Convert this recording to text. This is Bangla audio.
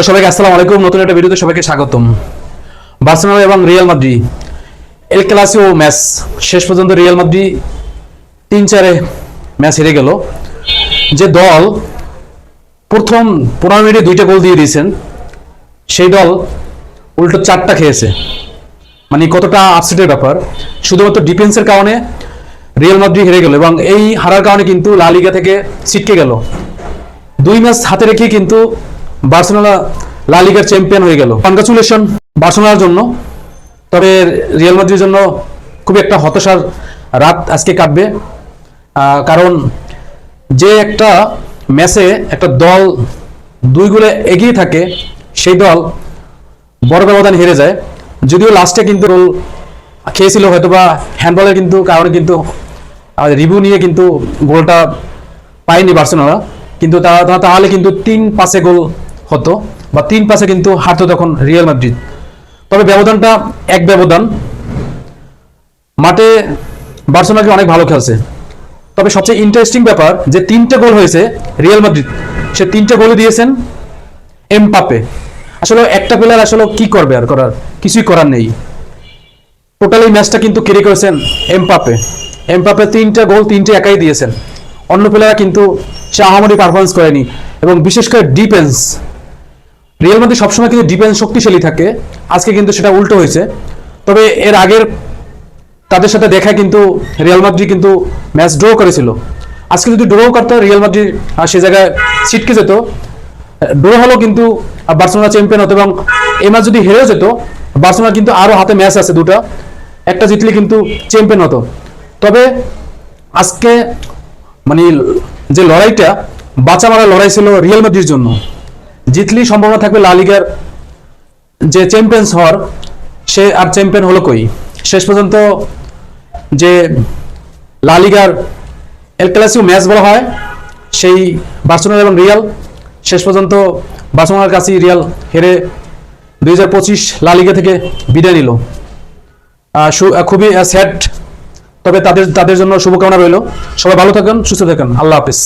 হ্যালো সবাইকে, আসসালামু আলাইকুম। নতুন একটা ভিডিওতে সবাইকে স্বাগতম। বার্সেলোনা এবং Real Madrid el clasico match. শেষ পর্যন্ত রিয়াল মাদ্রি তিন চারে ম্যাচ হেরে গেল। যে দল প্রথম পনেরো মিনিটে দুইটা গোল দিয়ে দিয়েছেন, সেই দল উল্টো চারটা খেয়েছে। মানে কতটা আপসেটের ব্যাপার। শুধুমাত্র ডিফেন্সের কারণে রিয়াল মাদ্রি হেরে গেল এবং এই হারার কারণে কিন্তু লা লিগা থেকে ছিটকে গেল। দুই ম্যাচ হাতে রেখে কিন্তু বার্সেলোনা লা লিগার চ্যাম্পিয়ন হয়ে গেল। কনগ্রাচুলেশন বার্সেলোনার জন্য। তবে রিয়াল মাদ্রিদের জন্য খুব একটা হতাশার রাত আজকে কাটবে। কারণ যে একটা ম্যাচে একটা দল দুই গোলে এগিয়ে থাকে, সেই দল বড় ব্যবধান হেরে যায়। যদিও লাস্টে কিন্তু গোল খেয়েছিল হয়তো বা হ্যান্ডবলের কিন্তু কারণে কিন্তু রিভিউ নিয়ে কিন্তু গোলটা পায়নি বার্সেলোনা। কিন্তু তা- তা- তাহলে কিন্তু তিন পাসে গোল হতো বা তিন পাশে কিন্তু হারতো তখন রিয়াল মাদ্রিদ তবে ব্যবধানটা এক ব্যবধান। মাঠে বার্সেলোনাকে অনেক ভালো খেলছে। তবে সবচেয়ে ইন্টারেস্টিং ব্যাপার যে তিনটে গোল হয়েছে রিয়াল মাদ্রিদ সে তিনটে গোল দিয়েছেন এম এমপাপে আসলে একটা প্লেয়ার আসলে কি করবে আর করার? কিছুই করার নেই। টোটাল এই ম্যাচটা কিন্তু কেড়ে করেছেন এমপাপে এমপাপে তিনটা গোল, তিনটে একাই দিয়েছেন। অন্য প্লেয়াররা কিন্তু সে পারফরমেন্স করেনি। এবং বিশেষ করে ডিফেন্স রিয়াল মাদ্রিদ সবসময় কিন্তু ডিফেন্স শক্তিশালী থাকে। আজকে কিন্তু সেটা উল্টো হয়েছে। তবে এর আগের তাদের সাথে দেখা কিন্তু রিয়াল মাদ্রিদ কিন্তু ম্যাচ ড্র করেছিল। আজকে যদি ড্র করতো রিয়াল মাদ্রিদ সে জায়গায় ছিটকে যেত। ড্র হলো কিন্তু বার্সেলোনা চ্যাম্পিয়ন হতো এবং এই ম্যাচ যদি হেরেও যেত বার্সেলোনা কিন্তু আরও হাতে ম্যাচ আছে দুটো। একটা জিতলে কিন্তু চ্যাম্পিয়ন হতো। তবে আজকে মানে যে লড়াইটা বাঁচা মারা লড়াই ছিল রিয়াল মাদ্রিদের জন্য। জিতলেই সম্ভাবনা থাকবে লা লিগার যে চ্যাম্পিয়ন্স হওয়ার, সে আর চ্যাম্পিয়ন হলো কই? শেষ পর্যন্ত যে লা লিগার এল ক্লাসিও ম্যাচ বলা হয়, সেই বার্সেলোনা এবং রিয়াল, শেষ পর্যন্ত বার্সেলোনার কাছেই রিয়াল হেরে দুই হাজার পঁচিশ লা লিগা থেকে বিদায় নিল। খুবই স্যাড তবে তাদের তাদের জন্য শুভকামনা রইল। সবাই ভালো থাকেন, সুস্থ থাকেন। আল্লাহ হাফিজ।